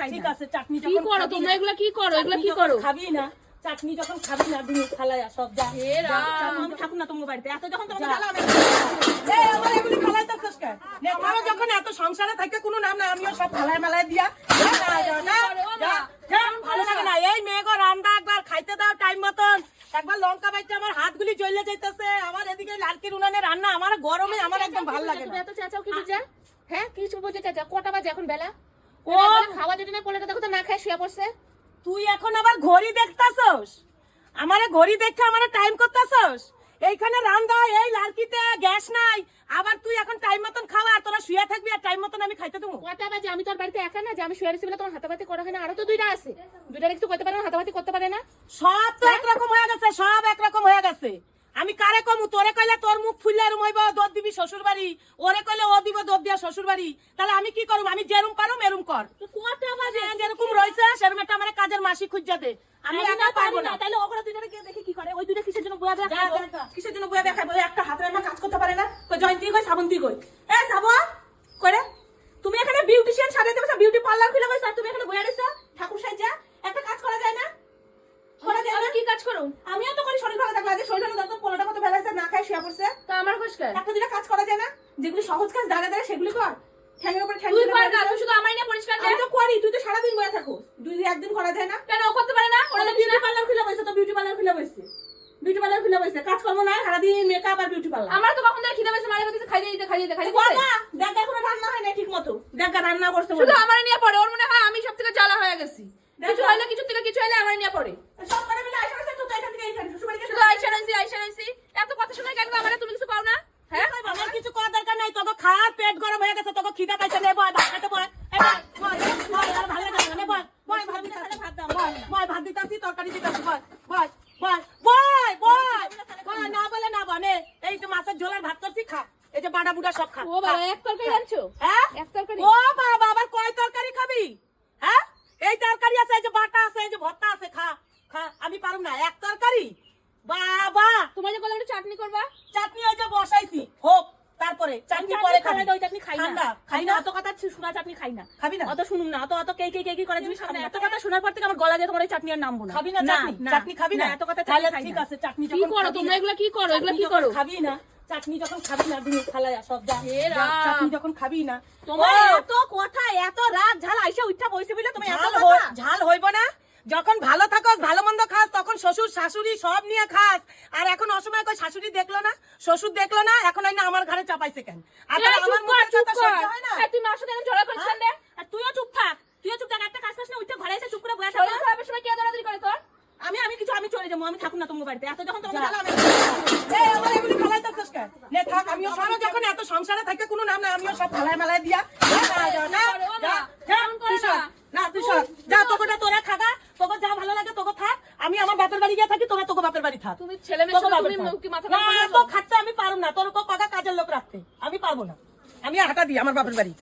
খাই ঠিক আছে চাটনি কি করো তোমরা? এগুলা কি করো? এগুলা কি করো? খাবি না চাটনি যখন খাবি না তুমি খালায়া সব যা। আমি থাকুন না তোমার বাড়িতে। এত যখন তোমাকে এই, আমার এগুলি ফালাইতেছিস কেন? আমারও যখন এত সংসারে থাকে কোনো নাম না আমিও সব ফালায় মালায় দিয়া ভালো লাগে না। এই মেয়েগো রান্দা একবার খাইতে দাও টাইম মতন। একবার লঙ্কা বাইতে আমার হাতগুলি জ্বলে যাইতেছে। আমার এদিকে লালকির উনানে রান্না আমার গরমে আমার একদম ভালো লাগে না। এত চেঁচাও কি বুঝা হ্যাঁ কি চুপ বুঝে চেঁচা কটা বাজে এখন বেলা? ও। খাওয়া যেটা না পোলাটা দেখো তো না খায় শুয়ে পড়ছে। তুই এখন আবার ঘড়ি দেখতাছস? আমারে ঘড়ি দেখে আমারে টাইম করতাছস? এইখানে রান্দা এই লালকিতে গ্যাস নাই। আবার তুই এখন টাইম মতন খাওয়া আর তোরা শুয়ে থাকবি আর টাইম মতন আমি খাইতে দেবো। কটা বাজে? আমি তোর বাড়িতে একা না যে আমি শুয়ে বলে তোমার হাতাপাতি করা হয় না। আরও তো দুইটা আছে। দুইটা কিছু করতে পারে না হাতাপাতি করতে পারে না। সব তো একরকম হয়ে গেছে সব একরকম হয়ে গেছে। আমি কারে কমু? তোরে কইলে তোর মুখ ফুললে এরম হইব দোদ দিবি শ্বশুর বাড়ি ওরে কইলে ও দিব দোদ দিয়া শ্বশুর বাড়ি তাহলে আমি কি করব আমি যেরম পারুম এরম কর। কটা বাজে যেরকম রইছে সেরকম একটা আমার কাজের মাসি খুঁজা দে। আমি না পারব না। তাহলে ওগুলো দুইটা গিয়ে দেখি কি করে। ওই দুইটা কিসের জন্য বুয়া বুয়া যা। কিসের জন্য বুয়া বুয়া খাব ওই একটা হাতের আমার কাজ করতে পারে না। কই জয়ন্তী কই শ্রাবন্তী কই? এ সাবো করে তুমি এখানে বিউটিশিয়ান সাজাতে বসে বিউটি পার্লার খুলে বসে তুমি এখানে বইয়া রইছো? ঠাকুর সাজা একটা কাজ করা যায় না? করা যায় না? কি কাজ করো আমিও করি শরীর থাকতো পোলাটা কত বেলা আছে না খাই শুয়ে পড়ছে। তা আমার খুশকার একটা দুটা কাজ করা যায় না যেগুলি সহজ কাজ দাঁড়া দাঁড়া সেগুলি কর। ঠ্যাংের উপরে ঠ্যাং তুই কর না তুই শুধু আমারই না পরিষ্কার আমি তো করি তুই তো সারাদিন বয়ে থাকো। দুই দিন একদিন করা যায় না। কেন ও করতে পারে না? ওরা বিউটি পার্লার খুলে বসে তো বিউটি পার্লার খুলে বসে। বিউটি পার্লার খুলে বসে। কাজকর্ম নাই সারাদিন মেকআপ আর বিউটি পার্লার আমার তো কখন থেকে খিদে পেয়েছে মারে কাছে খাইয়ে দিতে খাইয়ে দিতে খাইয়ে দিতে। দেখ এখনও রান্না হয় না ঠিক মতো দেখ রান্না করতে শুধু বলে আমার নিয়ে পড়ে ওর মনে হয় আমি সব থেকে জ্বালা হয়ে গেছি। দেখো। কিছু হইলে কিছু থেকে কিছু হইলে আমার নিয়ে পড়ে সব করে মিলে আইসা আইসা তুই তো এখান থেকে এইখানে শ্বশুরবাড়ি গেছিস। শুধু আইসা রইছি আইসা রইছি এত কথা শুনে কেন আমার তুমি কিছু পাও না হ্যাঁ আমার কিছু করার দরকার নাই তোকে খাওয়ার পেট গরম হয়ে গেছে তোকে খিদা পাইছে নে বয় ভাত খেতে বয় এ বয়, বয়, বয়, আর ভালো লাগে না, বয়, বয়, ভাত দিতাছি, ভাত দাও, বয়, বয়, ভাত দিতাছি, তরকারি দিতাছি, বয়, বয়, বয়, বয়, বয়, বয়, না বলে না বনে এই যে মাছের ঝোলের ভাত করছি খা এই যে বাড়া বুড়া সব খা ও বাবা এক তরকারি আনছো হ্যাঁ এক তরকারি ও বাবা আবার কয় তরকারি খাবি হ্যাঁ এই তরকারি আছে এই যে বাটা আছে এই যে ভর্তা আছে খা খা আমি পারুম না এক তরকারি বাবা তোমার যে একটু চাটনি করবা চাটনি ওই যে বসাইছি হোক তারপরে চাটনি পরে ওই চাটনি খাই না। খাই না অত কথা শোনা চাটনি খাই না। খাবি না? অত শুনুন না অত অত কে কে কে কি করে জিনিস খাব না। এত কথা শোনার পর থেকে আমার গলা দিয়ে তোমার এই চাটনি আর নামবো না। খাবি না চাটনি? চাটনি খাবি না? এত কথা তাহলে ঠিক আছে চাটনি কি করো তোমরা? এগুলা কি করো? এগুলা কি করো? খাবি না চাটনি যখন খাবি না তুমি খালায়া সব যা। চাটনি যখন খাবি না। তোমার এত কথা এত রাগ ঝাল আইসা উঠা বলে তুমি এত ঝাল ঝাল হইব না। যখন ভালো থাকো ভালো মন্দ খাস তখন শ্বশুর শাশুড়ি সব নিয়ে খাস আর এখন অসময় কই শাশুড়ি দেখল না শ্বশুর দেখল না এখন আইনা আমার ঘরে চাপাইছে কেন আর আমার মুখের কথা সহ্য হয় না তুই মার সাথে ঝগড়া করিস কেন রে? আর তুইও চুপ থাক তুইও চুপ থাক একটা কাজ কাজ না উঠে ঘরে এসে চুপ করে বসে থাক খারাপের সময় কে দৌড়াদৌড়ি করে তোর আমি আমি কিছু আমি চলে যাব আমি থাকুন না তোমার বাড়িতে এত যখন। জ্বালা আমি এই, আমার এগুলি ফালাইতেছিস কেন? নে, থাক, আমিও সব যখন এত সংসারে থাকে কোনো নাম না আমিও সব ফালায় মালায় দিয়া না, না, তুই সর। না। তুই সর। যা, তোকেটা তোরা খাগা, তোকে যা ভালো লাগে তোকে থাক। আমি আমার বাপের বাড়ি গিয়ে থাকি তোরা তোকে বাপের বাড়ি থাক। তুমি ছেলে মেয়ে তুমি মাথা না, তো খাচ্ছে আমি পারব না। তোর কথা কাজের লোক রাখতে। আমি পারব না। আমি হাঁটা দিই আমার বাপের বাড়ি।